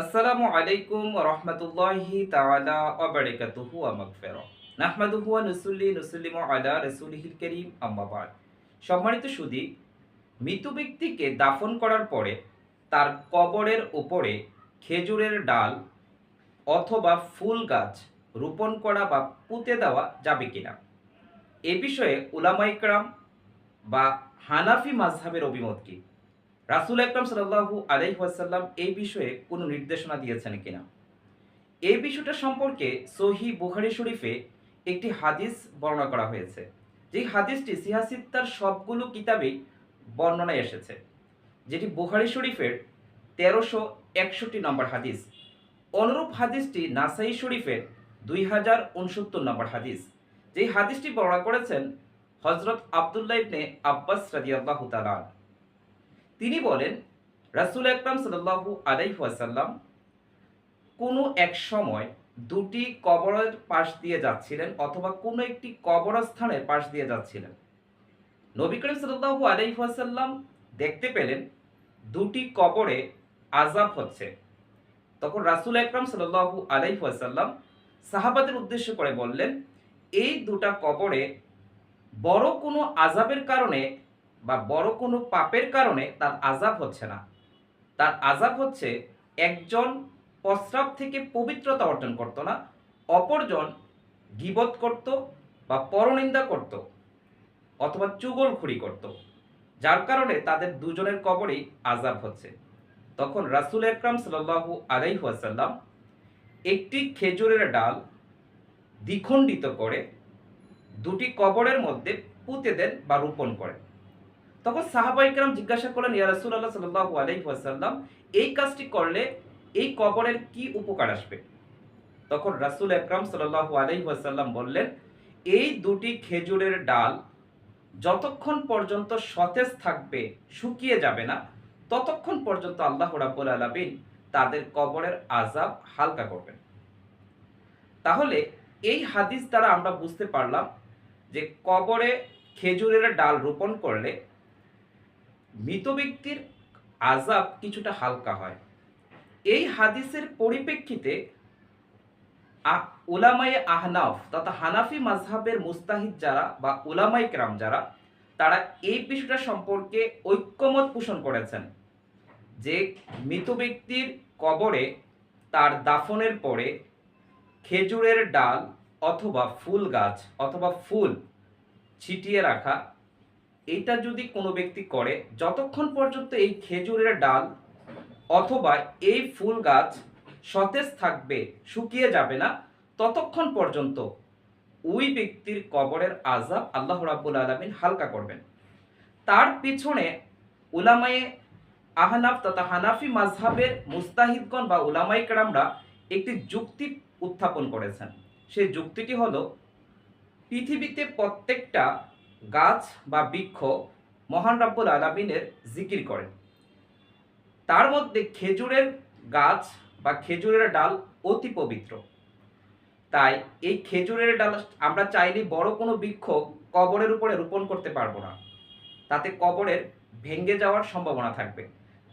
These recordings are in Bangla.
আসসালামু আলাইকুম রহমতুল্লাহি তাআলা ওয়া বারাকাতুহু ওয়া মাগফিরাহ। নাহমাদুহু ওয়া নুসাল্লি, নুসাল্লিমু আলা রাসূলিহিল কারীম, আম্মা বাদ। সম্মানিত সুদী, মৃত ব্যক্তিকে দাফন করার পরে তার কবরের উপরে খেজুরের ডাল অথবা ফুল গাছ রোপণ করা বা পুঁতে দেওয়া যাবে কিনা? এ বিষয়ে উলামাইকরাম বা হানাফি মাযহাবের অভিমত কি? রাসুল আকরাম সাল্লাল্লাহু আলাইহি ওয়াসাল্লাম এই বিষয়ে কোনো নির্দেশনা দিয়েছেন কিনা? এই বিষয়টা সম্পর্কে সহি বুখারী শরীফে একটি হাদিস বর্ণনা করা হয়েছে। যে হাদিসটি সিহাসিত্তার সবগুলো কিতাবেই বর্ণনায় এসেছে। যেটি বুখারী শরীফের তেরোশো একষট্টি নম্বর হাদিস। অনুরূপ হাদিসটি নাসাই শরীফের দুই হাজার উনসত্তর নম্বর হাদিস। যেই হাদিসটি বর্ণনা করেছেন হজরত আবদুল্লাহ ইবনে আব্বাস রাদিয়াল্লাহু তাআলা তিনি বলেন, রাসুল আকরাম সাল্লাল্লাহু আলাইহি ওয়াসাল্লাম কোনো এক সময় দুটি কবরের পাশ দিয়ে যাচ্ছিলেন অথবা কোনো একটি কবরস্থানের পাশ দিয়ে যাচ্ছিলেন। নবী করিম সাল্লাল্লাহু আলাইহি দেখতে পেলেন দুটি কবরে আজাব হচ্ছে। তখন রাসুল আকরাম সাল্লাল্লাহু আলাইহি ওয়াসাল্লাম সাহাবাদের উদ্দেশ্য করে বললেন, এই দুটা কবরে বড় কোনো আজাবের কারণে বা বড় কোনো পাপের কারণে তার আজাব হচ্ছে না। তার আজাব হচ্ছে একজন প্রস্রাব থেকে পবিত্রতা অর্জন করত না, অপরজন গিবত করত বা পরনিন্দা করত অথবা চুগলখুরি করত, যার কারণে তাদের দুজনের কবরেই আজাব হচ্ছে। তখন রাসুল একরাম সাল্লাহু আলাইহাসাল্লাম একটি খেজুরের ডাল দ্বিখণ্ডিত করে দুটি কবরের মধ্যে পুঁতে দেন বা রোপণ করেন। তখন সাহাবাইকরাম জিজ্ঞাসা করলেন, ইয়া রাসূলুল্লাহ সাল্লাল্লাহু আলাইহি ওয়াসাল্লাম, এই কাজটি করলে এই কবরের কি উপকার আসবে? তখন রাসূল আকরাম সাল্লাল্লাহু আলাইহি ওয়াসাল্লাম বললেন, এই দুটি খেজুরের ডাল যতক্ষণ পর্যন্ত সতেজ থাকবে, শুকিয়ে যাবে না, ততক্ষণ পর্যন্ত আল্লাহ রাব্বুল আলামিন তাদের কবরের আজাব হালকা করবেন। তাহলে এই হাদিস দ্বারা আমরা বুঝতে পারলাম যে কবরে খেজুরের ডাল রোপণ করলে মৃত ব্যক্তির আজাব কিছুটা হালকা হয়। এই হাদিসের পরিপ্রেক্ষিতে উলামায়ে আহনাফ তথা হানাফি মাজহাবের মুস্তাহিদ যারা বা ওলামাই ক্রাম যারা, তারা এই বিষয়টা সম্পর্কে ঐক্যমত পোষণ করেছেন যে মৃত ব্যক্তির কবরে তার দাফনের পরে খেজুরের ডাল অথবা ফুল গাছ অথবা ফুল ছিটিয়ে রাখা এটা যদি কোনো ব্যক্তি করে, যতক্ষণ পর্যন্ত এই খেজুরের ডাল অথবা এই ফুল গাছ সতেজ থাকবে, শুকিয়ে যাবে না, ততক্ষণ পর্যন্ত ওই ব্যক্তির কবরের আজাব আল্লাহ রাব্বুল আলামিন হালকা করবেন। তার পিছনে উলামায়ে আহনাফ তথা হানাফি মাজহাবের মুস্তাহিদগণ বা উলামাই কেরামরা একটি যুক্তি উত্থাপন করেছেন। সেই যুক্তিটি হলো, পৃথিবীতে প্রত্যেকটা গাছ বা বৃক্ষ মহান রাব্বুল আলামিনের জিকির করেন তার মধ্যে খেজুরের গাছ বা খেজুরের ডাল অতি পবিত্র। তাই এই খেজুরের ডাল আমরা চাইলে বড় কোনো বৃক্ষ কবরের উপরে রোপণ করতে পারব না। তাতে কবরের ভেঙে যাওয়ার সম্ভাবনা থাকবে।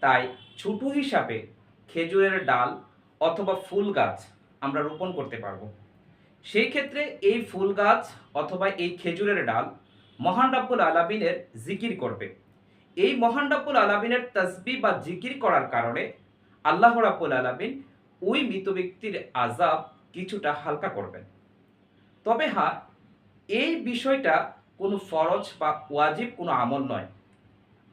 তাই ছোট হিসাবে খেজুরের ডাল অথবা ফুল গাছ আমরা রোপণ করতে পারব। সেই ক্ষেত্রে এই ফুল গাছ অথবা এই খেজুরের ডাল মহান রাব্বুল আলামিনের জিকির করবে। এই মহান রাব্বুল আলামিনের তসবি বা জিকির করার কারণে আল্লাহ রাব্বুল আলামিন ওই মৃত ব্যক্তির আজাব কিছুটা হালকা করবেন। তবে হ্যাঁ এই বিষয়টা কোনো ফরজ বা ওয়াজিব কোনো আমল নয়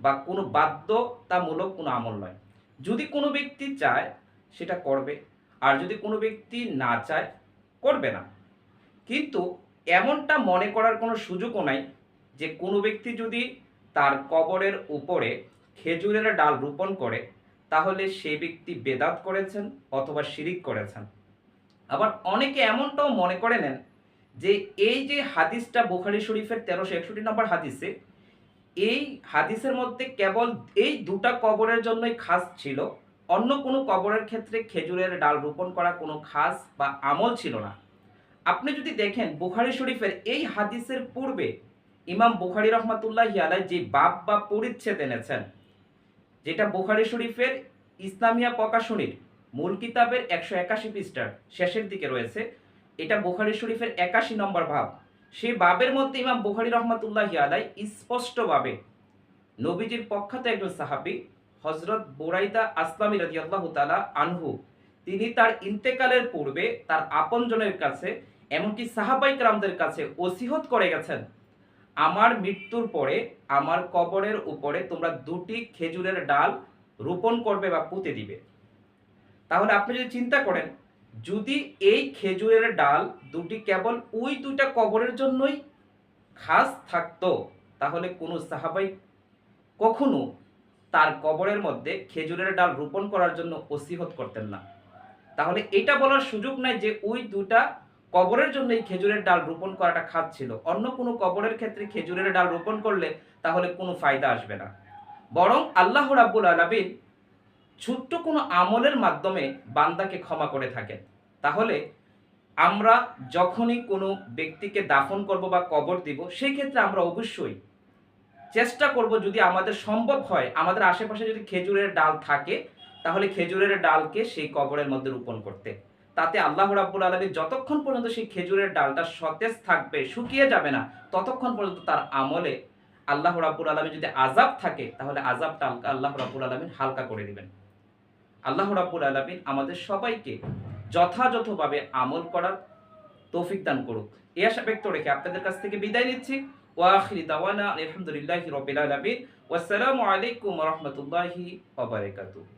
বা কোনো বাধ্যতামূলক কোনো আমল নয়। যদি কোনো ব্যক্তি চায়, সেটা করবে। আর যদি কোনো ব্যক্তি না চায়, করবে না। কিন্তু এমনটা মনে করার কোনো সুযোগও নাই যে কোনো ব্যক্তি যদি তার কবরের উপরে খেজুরের ডাল রোপণ করে, তাহলে সেই ব্যক্তি বেদাত করেছেন অথবা শিরিক করেছেন। আবার অনেকে এমনটাও মনে করে নেন যে এই যে হাদিসটা বুখারি শরীফের তেরোশো একষট্টি নম্বর হাদিসে, এই হাদিসের মধ্যে কেবল এই দুটা কবরের জন্যই খাস ছিল, অন্য কোনো কবরের ক্ষেত্রে খেজুরের ডাল রোপণ করা কোনো খাস বা আমল ছিল না। আপনি যদি দেখেন বুখারি শরীফের এই হাদিসের পূর্বে ইমাম বুখারি রহমাতুল্লাহ আলাই যে বাপ বা পরিচ্ছেদ এনেছেন, যেটা বুখারি শরীফের ইসলামিয়া প্রকাশনীর মূল কিতাবের একশো একাশি পৃষ্ঠার শেষের দিকে রয়েছে, এটা বুখারি শরীফের একাশি নম্বর ভাব সেই বাবের মধ্যে ইমাম বুখারি রহমতুল্লাহ আলাই স্পষ্টভাবে নবীজির পক্ষাত একজন সাহাবি হজরত বোরাইদা আসলামী রাজিয়াল্লাহ তালা আনহু, তিনি তার ইন্তেকালের পূর্বে তার আপনজনের কাছে, এমনকি সাহাবাই রামদের কাছে ওসিহত করে গেছেন। আমার মৃত্যুর পরে আমার কবরের উপরে তোমরা দুটি খেজুরের ডাল রোপণ করবে বা পুঁতে দিবে। তাহলে আপনি যদি চিন্তা করেন, যদি এই খেজুরের ডাল দুটি কেবল ওই দুইটা কবরের জন্যই খাস থাকতো, তাহলে কোনো সাহাবাই কখনো তার কবরের মধ্যে খেজুরের ডাল রোপণ করার জন্য ওসিহত করতেন না। তাহলে এটা বলার সুযোগ নাই যে ওই দুটা কবরের জন্য এই খেজুরের ডাল রোপণ করাটা খাত ছিল। অন্য কোনো কবরের ক্ষেত্রে খেজুরের ডাল রোপণ করলে তাহলে কোনো ফায়দা আসবে না। বরং আল্লাহ রাব্বুল আলামিন ছোট্ট কোনো আমলের মাধ্যমে বান্দাকে ক্ষমা করে থাকেন। তাহলে আমরা যখনই কোনো ব্যক্তিকে দাফন করব বা কবর দিব, সেই ক্ষেত্রে আমরা অবশ্যই চেষ্টা করব যদি আমাদের সম্ভব হয়, আমাদের আশেপাশে যদি খেজুরের ডাল থাকে, তাহলে খেজুরের ডালকে সেই কবরের মধ্যে রোপণ করতে। তাতে আল্লাহ রাব্বুল আলমী যতক্ষণ পর্যন্ত সেই খেজুরের ডালটা সতেজ থাকবে, শুকিয়ে যাবে না, ততক্ষণ পর্যন্ত তার আমলে আল্লাহ রাব্বুল আলমী যদি আজাব থাকে, তাহলে আজাবটা আল্লাহ রাব্বুল আলমিন হালকা করে দিবেন। আল্লাহ রাব্বুল আলমিন আমাদের সবাইকে যথাযথভাবে আমল করার তৌফিক দান করুক। এই আশা ব্যক্ত রেখে আপনাদের কাছ থেকে বিদায় নিচ্ছি। ওয়াখিরি দাওয়ানা আলহামদুলিল্লাহ রাব্বিল আলামিন। ওয়াসসালামু আলাইকুম রাহমাতুল্লাহি ওয়া বারাকাতুহু।